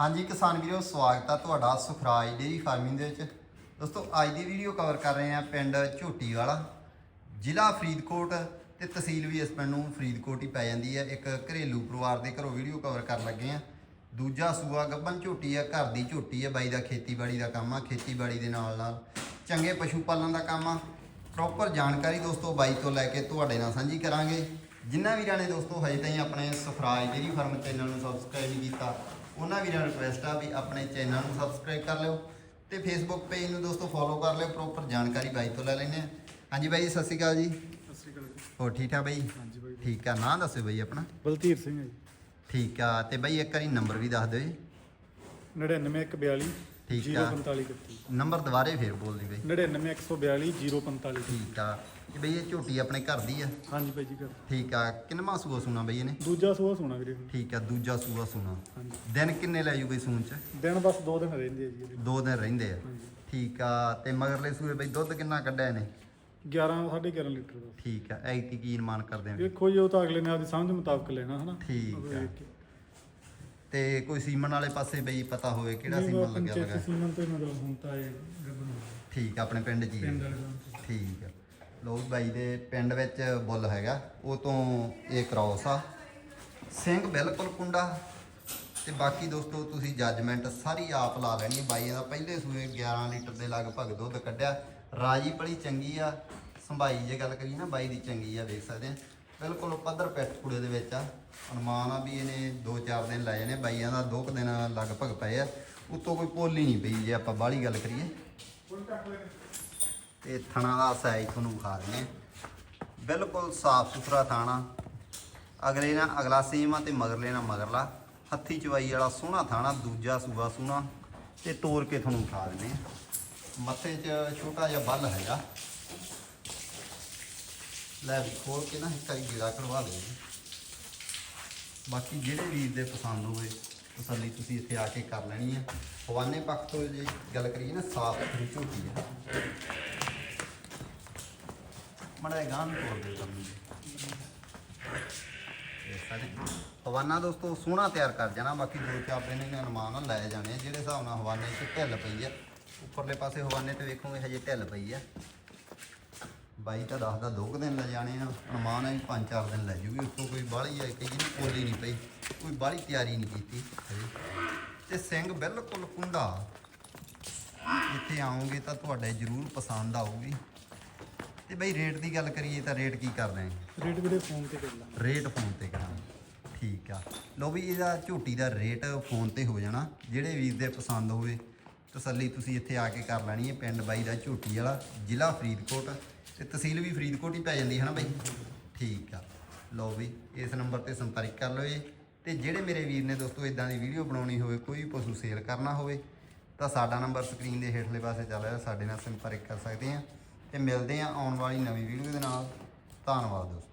ਹਾਂਜੀ ਕਿਸਾਨ ਵੀਰੋ, ਸਵਾਗਤ ਆ ਤੁਹਾਡਾ ਸੁਖਰਾਜ ਡੇਰੀ ਫਾਰਮਿੰਗ ਦੇ ਵਿੱਚ। ਦੋਸਤੋ, ਅੱਜ ਦੀ ਵੀਡੀਓ ਕਵਰ ਕਰ ਰਹੇ ਆ ਪਿੰਡ ਝੋਟੀ ਵਾਲਾ। ਜ਼ਿਲ੍ਹਾ ਫਰੀਦਕੋਟ ਤੇ ਤਹਿਸੀਲ ਵੀ ਇਸ ਪਿੰਡ ਨੂੰ ਫਰੀਦਕੋਟ ਹੀ ਪੈ ਜਾਂਦੀ ਹੈ। ਇੱਕ ਘਰੇਲੂ ਪਰਿਵਾਰ ਦੇ ਘਰੋਂ ਵੀਡੀਓ ਕਵਰ ਕਰਨ ਲੱਗੇ ਆ ਦੂਜਾ ਸੂਆ ਗੱਬਨ ਝੋਟੀ ਆ, ਘਰ ਦੀ ਝੋਟੀ ਆ, ਬਾਈ ਦਾ ਖੇਤੀਬਾੜੀ ਦਾ ਕੰਮ ਆ, ਖੇਤੀਬਾੜੀ ਦੇ ਨਾਲ ਨਾਲ ਚੰਗੇ ਪਸ਼ੂ ਪਾਲਣ ਦਾ ਕੰਮ ਆ। ਪ੍ਰੋਪਰ ਜਾਣਕਾਰੀ ਦੋਸਤੋ ਬਾਈ ਤੋਂ ਲੈ ਕੇ ਤੁਹਾਡੇ ਨਾਲ ਸਾਂਝੀ ਕਰਾਂਗੇ। ਜਿਨ੍ਹਾਂ ਵੀਰਾਂ ਨੇ ਦੋਸਤੋ, ਹਜੇ ਤਾਈਂ ਆਪਣੇ ਸੁਖਰਾਜ ਡੇਰੀ ਫਾਰਮ ਚੈਨਲ ਨੂੰ ਸਬਸਕ੍ਰਾਈਬ ਨਹੀਂ ਕੀਤਾ ਉਹਨਾਂ ਵੀਰਾਂ ਨੂੰ ਰਿਕੁਐਸਟ ਆ ਵੀ ਆਪਣੇ ਚੈਨਲ ਨੂੰ ਸਬਸਕ੍ਰਾਈਬ ਕਰ ਲਿਓ ਤੇ ਫੇਸਬੁੱਕ ਪੇਜ ਨੂੰ ਦੋਸਤੋ ਫੋਲੋ ਕਰ ਲਿਓ ਪ੍ਰੋਪਰ ਜਾਣਕਾਰੀ ਬਾਈ ਤੋਂ ਲੈ ਲੈਂਦੇ ਆ ਹਾਂਜੀ ਬਾਈ ਜੀ, ਸਤਿ ਸ਼੍ਰੀ ਅਕਾਲ ਜੀ। ਸਤਿ ਸ਼੍ਰੀ ਅਕਾਲ ਜੀ। ਹੋਰ ਠੀਕ ਠਾਕ ਬਾਈ? ਹਾਂਜੀ ਬਾਈ ਠੀਕ। ਆ ਨਾਂ ਦੱਸਿਓ ਬਾਈ ਆਪਣਾ। ਬਲਧੀਰ ਸਿੰਘ ਹੈ ਜੀ। ਠੀਕ ਆ ਤੇ ਬਾਈ ਇੱਕ ਵਾਰੀ ਨੰਬਰ ਵੀ ਦੱਸ ਦਿਓ ਜੀ। 99142 ਠੀਕ ਆ। 04531 ਨੰਬਰ ਦੁਬਾਰੇ ਫੇਰ ਬੋਲ ਦੀ ਬਾਈ। 99142 04531 ਠੀਕ ਆ। ਤੇ ਬਈ ਇਹ ਝੋਟੀ ਆਪਣੇ ਘਰ ਦੀ ਆ। ਹਾਂਜੀ ਬਾਈ ਜੀ ਕਰ ਠੀਕ ਆ। ਕਿੰਨਵਾਂ ਸੂਆ ਸੁਣਾ ਬਈ ਇਹਨੇ? ਦੂਜਾ ਸੂਆ ਸੋਣਾ ਵੀਰੇ। ਠੀਕ ਆ ਦੂਜਾ ਸੂਆ ਸੁਣਾ। ਹਾਂਜੀ। ਦਿਨ ਕਿੰਨੇ ਲੈ ਜੂ ਬਈ ਸੂਣ ਚ? ਦਿਨ ਬਸ ਦੋ ਦਿਨ ਰਹਿੰਦੇ ਆ ਜੀ ਇਹਦੇ। ਦੋ ਦਿਨ ਰਹਿੰਦੇ ਆ। ਹਾਂਜੀ। ਠੀਕ ਆ ਤੇ ਮਗਰਲੇ ਸੂਏ ਬਈ ਦੁੱਧ ਕਿੰਨਾ ਕੱਢਿਆ ਇਹਨੇ? 11 11.5 ਲੀਟਰ ਦਾ ਠੀਕ ਆ ਐਤੀ ਕੀ ਨਿਰਮਾਣ ਕਰਦੇ ਆ ਵੇਖੋ ਜੀ ਉਹ ਤਾਂ ਅਗਲੇ ਨੇ ਆਪਦੀ ਸਮਝ ਮੁਤਾਬਕ ਲੈਣਾ ਹਨਾ? ਠੀਕ ਉਹ ਆ। ਵੇਖ ਕੇ। ਤੇ ਕੋਈ ਸੀਮਨ ਵਾਲੇ ਪਾਸੇ ਬਈ ਪਤਾ ਹੋਵੇ ਕਿਹੜਾ ਸੀਮਨ ਲੱਗਿਆ ਲਗਾ ਸੀਮਨ ਤੋਂ ਮਤਲਬ ਹੁਣ ਤਾਂ ਇਹ ਗੱਭਰੂ। ਠੀਕ ਆ ਆਪਣੇ ਪਿੰਡ। ਵਾਲੇ ਦਾ ਠੀਕ ਆ। ਲੋਕ ਬਾਈ ਦੇ ਪਿੰਡ ਵਿੱਚ ਬੁੱਲ ਹੈਗਾ ਉਹ ਤੋਂ ਇਹ ਕ੍ਰੋਸ ਆ। ਸਿੰਘ ਬਿਲਕੁਲ ਕੁੰਡਾ। ਤੇ ਬਾਕੀ ਦੋਸਤੋ ਤੁਸੀਂ ਜੱਜਮੈਂਟ ਸਾਰੀ ਆਪ ਲਾ ਲੈਣੀ ਹੈ। ਬਾਈ ਦਾ ਪਹਿਲੇ ਸੂਏ 11 ਲੀਟਰ ਦੇ ਲਗਭਗ ਦੁੱਧ ਕੱਢਿਆ। ਰਾਜੀ ਪਲੀ ਚੰਗੀ ਆ। ਸੰਭਾਈ ਜੇ ਗੱਲ ਕਰੀਏ ਨਾ ਬਾਈ ਦੀ ਚੰਗੀ ਆ ਵੇਖ ਸਕਦੇ ਆ। ਬਿਲਕੁਲ ਪੱਧਰ ਪਿੱਠ ਕੁੜੇ ਦੇ ਵਿੱਚ ਆ। ਅਨੁਮਾਨ ਆ ਵੀ ਇਹਨੇ 2-4 ਦਿਨ ਲੈ ਨੇ, ਬਾਈਆਂ ਦਾ 2 ਦਿਨ ਲਗਭਗ ਪਏ ਆ। ਉਤੋਂ ਕੋਈ ਪੋਲੀ ਨਹੀਂ ਪਈ ਜੇ ਆਪਾਂ ਬਾਹਲੀ ਗੱਲ ਕਰੀਏ। ਤੇ ਥਣਾ ਦਾ ਸਾਈਜ਼ ਤੁਹਾਨੂੰ ਵਿਖਾ ਦਿੰਦੇ ਹਾਂ। ਬਿਲਕੁਲ ਸਾਫ਼ ਸੁਥਰਾ ਥਾਣਾ। ਅਗਲੇ ਨਾਲ ਅਗਲਾ ਸੇਮ ਆ ਤੇ ਮਗਰਲੇ ਨਾਲ ਮਗਰਲਾ। ਹੱਥੀ ਚਵਾਈ ਵਾਲਾ ਸੋਹਣਾ ਥਾਣਾ, ਦੂਜਾ ਸੂਆ ਸੋਹਣਾ। ਤੇ ਤੋੜ ਕੇ ਤੁਹਾਨੂੰ ਵਿਖਾ ਦਿੰਦੇ ਹਾਂ। ਮੱਥੇ 'ਚ ਛੋਟਾ ਜਿਹਾ ਬੱਲ ਹੈਗਾ। ਲੈ ਵੀ ਖੋਲ ਕੇ ਨਾ ਇੱਕ ਵਾਰੀ ਗੇੜਾ ਕਰਵਾ ਜੀ। ਬਾਕੀ ਜਿਹੜੇ ਵੀਰ ਦੇ ਪਸੰਦ ਹੋਵੇ ਤਸੱਲੀ ਤੁਸੀਂ ਇੱਥੇ ਆ ਕੇ ਕਰ ਲੈਣੀ ਹੈ ਹਵਾਨੇ ਪੱਖ ਤੋਂ ਜੇ ਗੱਲ ਕਰੀਏ ਨਾ, ਸਾਫ਼ ਸੁਥਰੀ ਝੋਟੀ ਹੈ ਮੜਾ ਗਾਂ ਤੋੜ ਦੇ ਤੁਹਾਨੂੰ ਇਹ ਸਾਡੇ ਹਵਾਨਾ ਦੋਸਤੋ, ਸੋਹਣਾ ਤਿਆਰ ਕਰ ਜਾਣਾ। ਬਾਕੀ ਦੋ ਚਾਰ ਦਿਨ ਇਹਨਾਂ ਅਨੁਮਾਨ ਨਾਲ ਲੈ ਜਾਣੇ ਆ। ਜਿਹੜੇ ਹਿਸਾਬ ਨਾਲ ਹਵਾਨੇ 'ਚ ਢਿੱਲ ਪਈ ਆ, ਉੱਪਰਲੇ ਪਾਸੇ ਹਵਾਨੇ ਤੇ ਵੇਖੋਗੇ ਹਜੇ ਢਿੱਲ ਪਈ ਆ। ਬਾਈ ਤਾਂ ਦੱਸਦਾ ਦੋ ਕੁ ਦਿਨ ਲੈ ਜਾਣੇ ਆ ਅਨੁਮਾਨ ਹੈ ਵੀ ਪੰਜ ਚਾਰ ਦਿਨ ਲੈ ਜੂਗੀ ਉੱਤੋਂ ਕੋਈ ਬਾਹਲੀ ਹੈ ਕਈ ਜਿਹਨੂੰ ਕੋਲੀ ਨਹੀਂ ਪਈ ਕੋਈ ਬਾਹਲੀ ਤਿਆਰੀ ਨਹੀਂ ਕੀਤੀ। ਹਜੇ ਤੇ ਸਿੰਘ ਬਿਲਕੁਲ ਕੁੰਡਾ। ਇੱਥੇ ਆਉਂਗੇ ਤਾਂ ਤੁਹਾਡੇ ਜ਼ਰੂਰ ਪਸੰਦ ਆਊਗੀ। ਤੇ ਬਈ ਰੇਟ ਦੀ ਗੱਲ ਕਰੀਏ ਤਾਂ ਰੇਟ ਕੀ ਕਰਦੇ ਆਂ ਰੇਟ ਵੀਰੇ ਫੋਨ ਤੇ ਕਰ ਲਾਂ ਰੇਟ ਫੋਨ ਤੇ ਕਰਾਂਗੇ। ਠੀਕ ਆ। ਲੋ ਵੀ ਇਹਦਾ ਝੋਟੀ ਦਾ ਰੇਟ ਫੋਨ ਤੇ ਹੋ ਜਾਣਾ। ਜਿਹੜੇ ਵੀਰ ਦੇ ਪਸੰਦ ਹੋਵੇ ਤਸੱਲੀ ਤੁਸੀਂ ਇੱਥੇ ਆ ਕੇ ਕਰ ਲੈਣੀ ਹੈ। ਪਿੰਡ ਬਾਈ ਦਾ ਝੋਟੀ ਵਾਲਾ ਜ਼ਿਲ੍ਹਾ ਫਰੀਦਕੋਟ। ਤੇ ਤਹਿਸੀਲ ਵੀ ਫਰੀਦਕੋਟ ਹੀ ਪੈ ਜਾਂਦੀ ਹੈ ਨਾ ਬਾਈ? ਠੀਕ ਆ। ਲਓ ਵੀ, ਇਸ ਨੰਬਰ ਤੇ ਸੰਪਰਕ ਕਰ ਲਓ ਜੀ ਤੇ ਜਿਹੜੇ ਮੇਰੇ ਵੀਰ ਨੇ ਦੋਸਤੋ ਇਦਾਂ ਦੀ ਵੀਡੀਓ ਬਣਾਉਣੀ ਹੋਵੇ, ਕੋਈ ਵੀ ਪਸ਼ੂ ਸੇਲ ਕਰਨਾ ਹੋਵੇ, ਤਾਂ ਸਾਡਾ ਨੰਬਰ ਸਕਰੀਨ ਦੇ ਹੇਠਲੇ ਪਾਸੇ ਚੱਲ ਰਿਹਾ। ਸਾਡੇ ਨਾਲ ਸੰਪਰਕ ਕਰ ਸਕਦੇ ਆ। ਤੇ ਮਿਲਦੇ ਆ ਆਉਣ ਵਾਲੀ ਨਵੀਂ ਵੀਡੀਓ ਦੇ ਨਾਲ। ਧੰਨਵਾਦ ਦੋਸਤੋ।